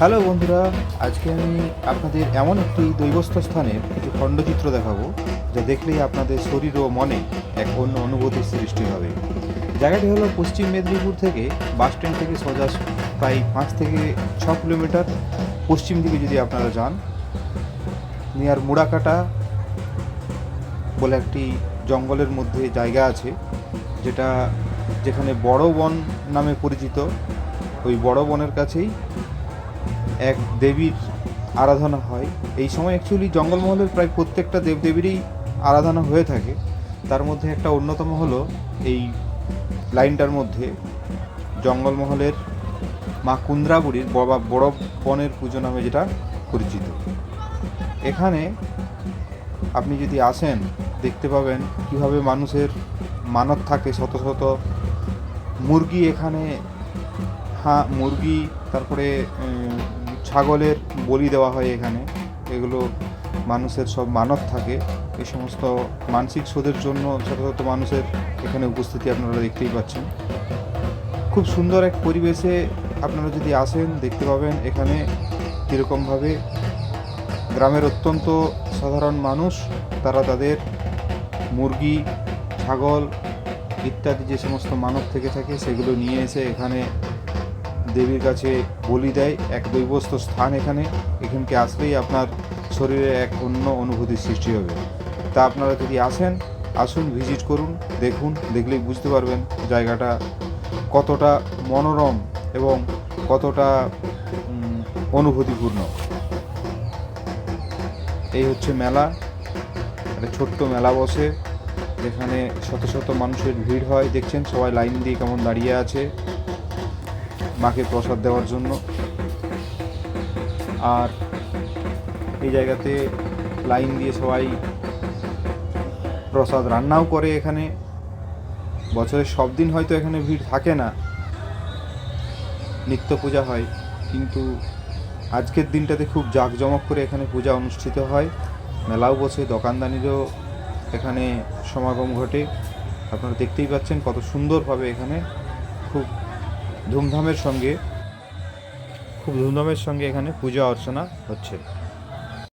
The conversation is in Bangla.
হ্যালো বন্ধুরা, আজকে আমি আপনাদের এমন একটি দৈবস্থ স্থানের কিছু খণ্ডচিত্র দেখাবো, যা দেখলেই আপনাদের শরীর ও মনে এক অন্য অনুভূতির সৃষ্টি হবে। জায়গাটি হলো পশ্চিম মেদিনীপুর থেকে বাস স্ট্যান্ড থেকে সোজা প্রায় পাঁচ থেকে ছ কিলোমিটার। পশ্চিম দিকে যদি আপনারা যান, নিয়ার মুড়াকাটা বলে একটি জঙ্গলের মধ্যে জায়গা আছে, যেটা যেখানে বড় বন নামে পরিচিত। ওই বড় বনের কাছেই এক দেবীর আরাধনা হয়। এই সময় অ্যাকচুয়ালি জঙ্গলমহলের প্রায় প্রত্যেকটা দেবদেবীরই আরাধনা হয়ে থাকে। তার মধ্যে একটা অন্যতম হলো এই লাইনটার মধ্যে জঙ্গলমহলের মা কুন্দ্রাবুড়ির বাবা বড় বনের পুজো নামে যেটা পরিচিত। এখানে আপনি যদি আসেন, দেখতে পাবেন কীভাবে মানুষের মানত থাকে শত শত মুরগি এখানে হাঁ মুরগি, তারপরে ছাগলের বলি দেওয়া হয় এখানে। এগুলো মানুষের সব মানত থাকে। এই সমস্ত মানসিক শোধের জন্য শত মানুষের এখানে উপস্থিতি আপনারা দেখতেই পাচ্ছেন। খুব সুন্দর এক পরিবেশে আপনারা যদি আসেন, দেখতে পাবেন এখানে কীরকমভাবে গ্রামের অত্যন্ত সাধারণ মানুষ, তারা তাদের মুরগি, ছাগল ইত্যাদি যে সমস্ত মানব থেকে থাকে, সেগুলো নিয়ে এসে এখানে দেবীর কাছে বলি দেয়, এক দৈবস্থ স্থান এখানে, এখানকে আসলেই আপনার শরীরে এক অন্য অনুভূতির সৃষ্টি হবে। তা আপনারা যদি আসেন, আসুন, ভিজিট করুন, দেখুন, দেখলেই বুঝতে পারবেন জায়গাটা কতটা মনোরম এবং কতটা অনুভূতিপূর্ণ। এই হচ্ছে মেলা, একটা ছোট্ট মেলা বসে, যেখানে শত শত মানুষের ভিড় হয়। দেখছেন সবাই লাইন দিয়ে কেমন দাঁড়িয়ে আছে। মাকে প্রসাদ দেওয়ার জন্য। আর এই জায়গাতে লাইন দিয়ে সবাই প্রসাদ রান্নাও করে এখানে। বছরের সব দিন হয়তো এখানে ভিড় থাকে না। নিত্য পূজা হয়, কিন্তু আজকের দিনটাতে খুব জাঁকজমক করে এখানে পূজা অনুষ্ঠিত হয়। মেলাও বসে, দোকানদানিরও এখানে সমাগম ঘটে। আপনারা দেখতেই পাচ্ছেন কত সুন্দরভাবে এখানে খুব ধুমধামের সঙ্গে খুব ধুমধামের সঙ্গে এখানে পূজা অর্চনা হচ্ছে।